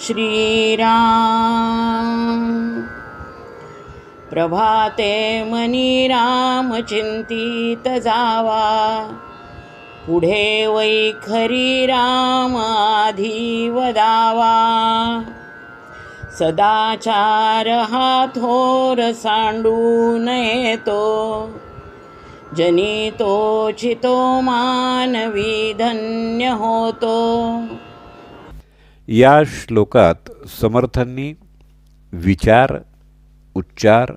श्रीराम। प्रभाते मनी राम चिंतित जावा। पुढे वैखरी राम आधी वदावा सदाचार हा थोर सांडून येतो। जनी तो चितो मानवी धन्य होतो। या श्लोकात समर्थांनी विचार उच्चार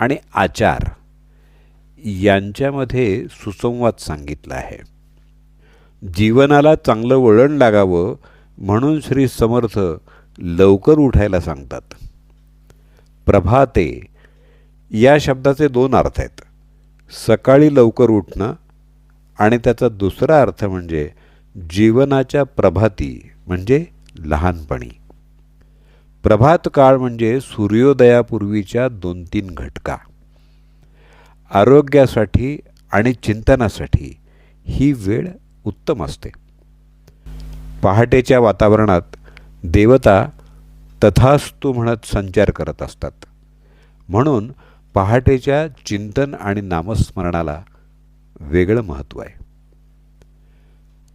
आणि आचार यांच्यामध्ये सुसंवाद सांगितला आहे. जीवनाला चांगलं वळण लागावं म्हणून श्री समर्थ लवकर उठायला सांगतात. प्रभाते या शब्दाचे दोन अर्थ आहेत. सकाळी लवकर उठणं आणि त्याचा दुसरा अर्थ म्हणजे जीवनाच्या प्रभाती म्हणजे लहानपणी. प्रभात काळ म्हणजे सूर्योदयापूर्वीच्या दोन तीन घटका. आरोग्यासाठी आणि चिंतनासाठी ही वेळ उत्तम असते. पहाटेच्या वातावरणात देवता तथास्तू म्हणत संचार करत असतात. म्हणून पहाटेच्या चिंतन आणि नामस्मरणाला वेगळं महत्त्व आहे.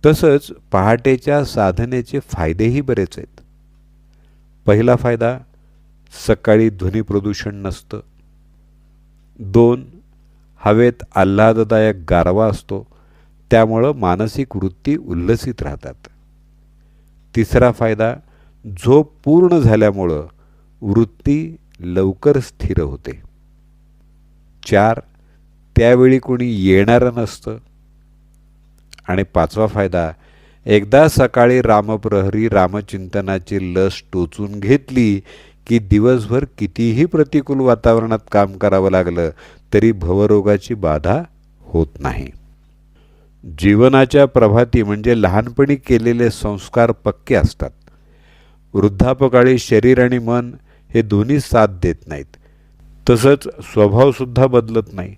तसंच पहाटेच्या साधनेचे फायदेही बरेच आहेत. पहिला फायदा सकाळी ध्वनी प्रदूषण नसतं. दोन हवेत आल्हाददायक गारवा असतो त्यामुळं मानसिक वृत्ती उल्लसित राहतात. तिसरा फायदा झोप पूर्ण झाल्यामुळं वृत्ती लवकर स्थिर होते. चार त्यावेळी कोणी येणारं नसतं. आणि पाचवा फायदा एकदा सकाळी रामप्रहरी रामचिंतनाची लस टोचून घेतली की दिवसभर कितीही प्रतिकूल वातावरणात काम करावं लागलं तरी भवरोगाची बाधा होत नाही. जीवनाच्या प्रभाती म्हणजे लहानपणी केलेले संस्कार पक्के असतात. वृद्धापकाळी शरीर आणि मन हे दोन्ही साथ देत नाहीत. तसंच स्वभावसुद्धा बदलत नाही.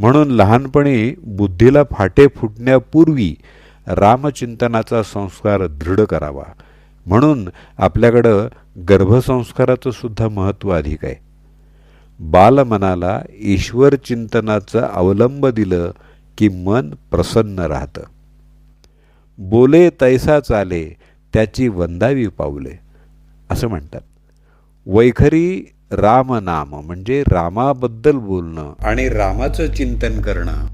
म्हणून लहानपणी बुद्धीला फाटे फुटण्यापूर्वी रामचिंतनाचा संस्कार दृढ करावा. म्हणून आपल्याकडं गर्भसंस्काराचं सुद्धा महत्त्व अधिक आहे. बालमनाला ईश्वर चिंतनाचं अवलंब दिलं की मन प्रसन्न राहतं. बोले तैसा चाले त्याची वंदावी पावले असं म्हणतात. वैखरी रामनाम म्हणजे रामाबद्दल बोलणं. आणि रामाचं चिंतन करणं.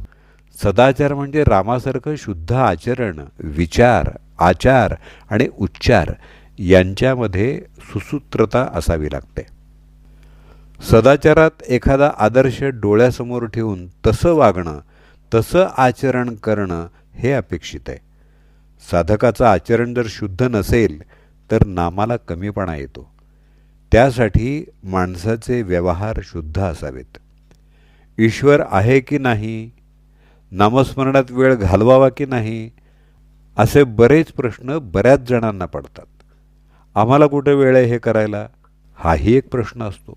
सदाचार म्हणजे रामासारखं शुद्ध आचरण विचार आचार आणि उच्चार यांच्यामध्ये सुसूत्रता असावी लागते. सदाचारात एखादा आदर्श डोळ्यासमोर ठेवून तसं वागणं तसं आचरण करणं हे अपेक्षित आहे. साधकाचं आचरण जर शुद्ध नसेल तर नामाला कमीपणा येतो. त्यासाठी माणसाचे व्यवहार शुद्ध असावेत. ईश्वर आहे की नाही? नामस्मरणात वेळ घालवावा की नाही? असे बरेच प्रश्न बऱ्याच जणांना पडतात. आम्हाला कुठे वेळ आहे हे करायला? हाही एक प्रश्न असतो.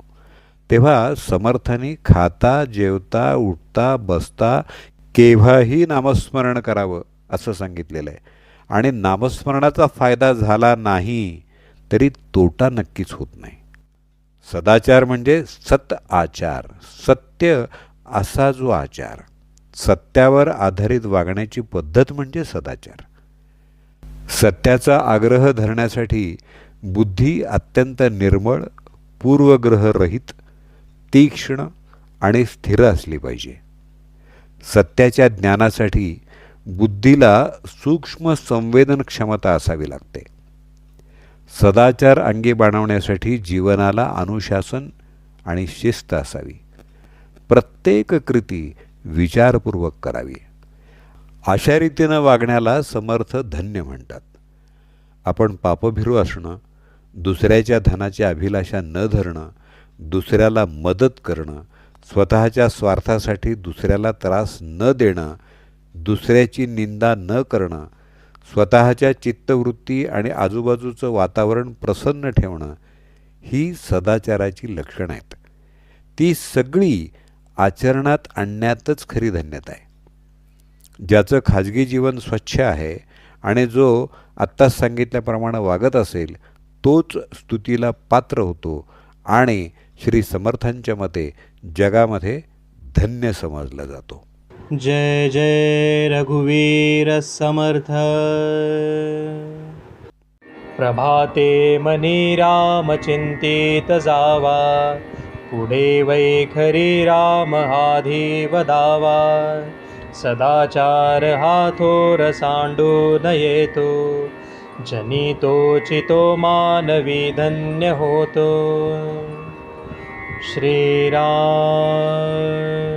तेव्हा समर्थानी खाता जेवता उठता बसता केव्हाही नामस्मरण करावं असं सांगितलेलं आहे. आणि नामस्मरणाचा फायदा झाला नाही तरी तोटा नक्कीच होत नाही. सदाचार म्हणजे सत आचार सत्य असा जो आचार सत्यावर आधारित वागण्याची पद्धत म्हणजे सदाचार. सत्याचा आग्रह धरण्यासाठी बुद्धी अत्यंत निर्मळ पूर्वग्रहरहित तीक्ष्ण आणि स्थिर असली पाहिजे. सत्याच्या ज्ञानासाठी बुद्धीला सूक्ष्म संवेदन क्षमता असावी लागते. सदाचार अंगी बाणवण्यासाठी जीवनाला अनुशासन आणि शिस्त असावी. प्रत्येक कृती विचारपूर्वक करावी. अशा रीतीनं वागण्याला समर्थ धन्य म्हणतात. आपण पापभिरू असणं दुसऱ्याच्या धनाची अभिलाषा न धरणं दुसऱ्याला मदत करणं स्वतःच्या स्वार्थासाठी दुसऱ्याला त्रास न देणं दुसऱ्याची निंदा न करणं स्वतःच्या चित्तवृत्ती आणि आजूबाजूचं वातावरण प्रसन्न ठेवणं ही सदाचाराची लक्षणं आहेत. ती सगळी आचरणात आणण्यातच खरी धन्यता आहे. ज्याचं खाजगी जीवन स्वच्छ आहे आणि जो आत्ताच सांगितल्याप्रमाणे वागत असेल तोच स्तुतीला पात्र होतो आणि श्री समर्थांच्या मते जगामध्ये धन्य समजला जातो. जय जय रघुवीरसमर्थ प्रभाते मनी रामचिन्तितजा वा पुणे वैखरीरामहाधिवदावा सदाचारहाथोरसाण्डो नयेतु जनितो चितो होतो। श्रीराम।